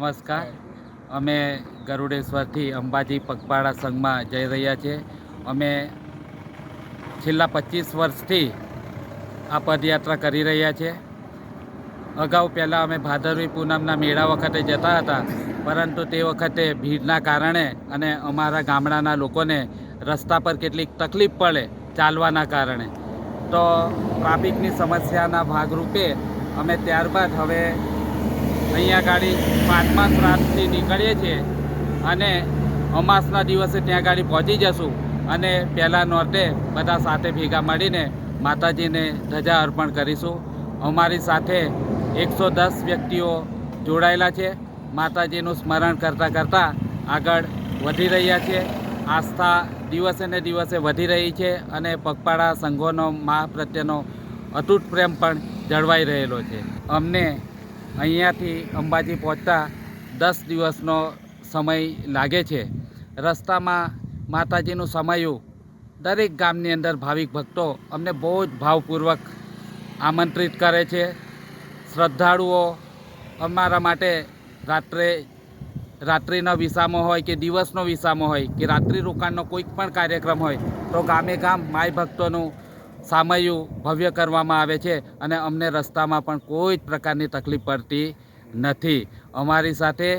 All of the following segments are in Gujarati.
નમસ્કાર. અમે ગરુડેશ્વરથી અંબાજી પગપાળા સંઘમાં જઈ રહ્યા છીએ. અમે છેલ્લા પચીસ વર્ષથી આ પદયાત્રા કરી રહ્યા છીએ. અગાઉ પહેલાં અમે ભાદરવી પૂનમના મેળા વખતે જતા હતા, પરંતુ તે વખતે ભીડના કારણે અને અમારા ગામડાના લોકોને રસ્તા પર કેટલીક તકલીફ પડે ચાલવાના કારણે. તો ટ્રાફિકની સમસ્યાના ભાગરૂપે અમે ત્યારબાદ હવે અહીંયા ગાડી પાંચમા શ્રાદ્ધથી નીકળીએ છીએ અને અમાસના દિવસે ત્યાં ગાડી પહોંચી જશું અને પહેલાં નોર્તે બધા સાથે ભેગા મળીને માતાજીને ધજા અર્પણ કરીશું. અમારી સાથે એકસો દસ વ્યક્તિઓ જોડાયેલા છે. માતાજીનું સ્મરણ કરતાં કરતાં આગળ વધી રહ્યા છે. આસ્થા દિવસે ને દિવસે વધી રહી છે અને પગપાળા સંઘોનો મા પ્રત્યેનો અતૂટ પ્રેમ પણ જળવાઈ રહેલો છે. અમને અહીંયાથી અંબાજી પહોંચતા દસ દિવસનો સમય લાગે છે. રસ્તામાં માતાજીનું સમયું. દરેક ગામની અંદર ભાવિક ભક્તો અમને બહુ જ ભાવપૂર્વક આમંત્રિત કરે છે. શ્રદ્ધાળુઓ અમારા માટે રાત્રે, રાત્રિનો વિસામો હોય કે દિવસનો વિસામો હોય કે રાત્રિ રોકાણનો કોઈક પણ કાર્યક્રમ હોય તો ગામે ગામ માય ભક્તોનું સામયું ભવ્ય કરવામાં આવે છે અને અમને રસ્તામાં પણ કોઈ જ પ્રકારની તકલીફ પડતી નથી. અમારી સાથે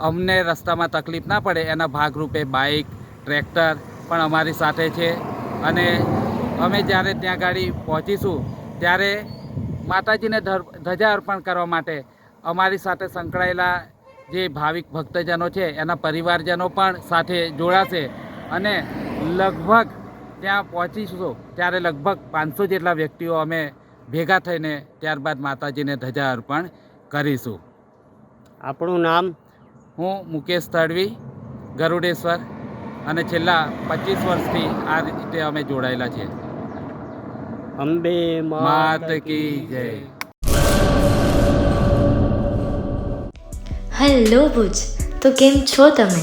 અમને રસ્તામાં તકલીફ ના પડે એના ભાગરૂપે બાઇક, ટ્રેક્ટર પણ અમારી સાથે છે અને અમે જ્યારે ત્યાં ગાડી પહોંચીશું ત્યારે માતાજીને ધર, ધજા અર્પણ કરવા માટે અમારી સાથે સંકળાયેલા જે ભાવિક ભક્તજનો છે એના પરિવારજનો પણ સાથે જોડાશે અને લગભગ ત્યાં પહોંચીશું ત્યારે લગભગ પાંચસો જેટલા વ્યક્તિઓ અમે ભેગા થઈને ત્યારબાદ માતાજીને ધજા અર્પણ કરીશું. આપણું નામ? હું મુકેશ તડવી ગરુડેશ્વર અને છેલ્લા પચીસ વર્ષથી આ રીતે અમે જોડાયેલા છે અંબે માત કી જય. હેલો ભુજ તો કેમ છો તમે?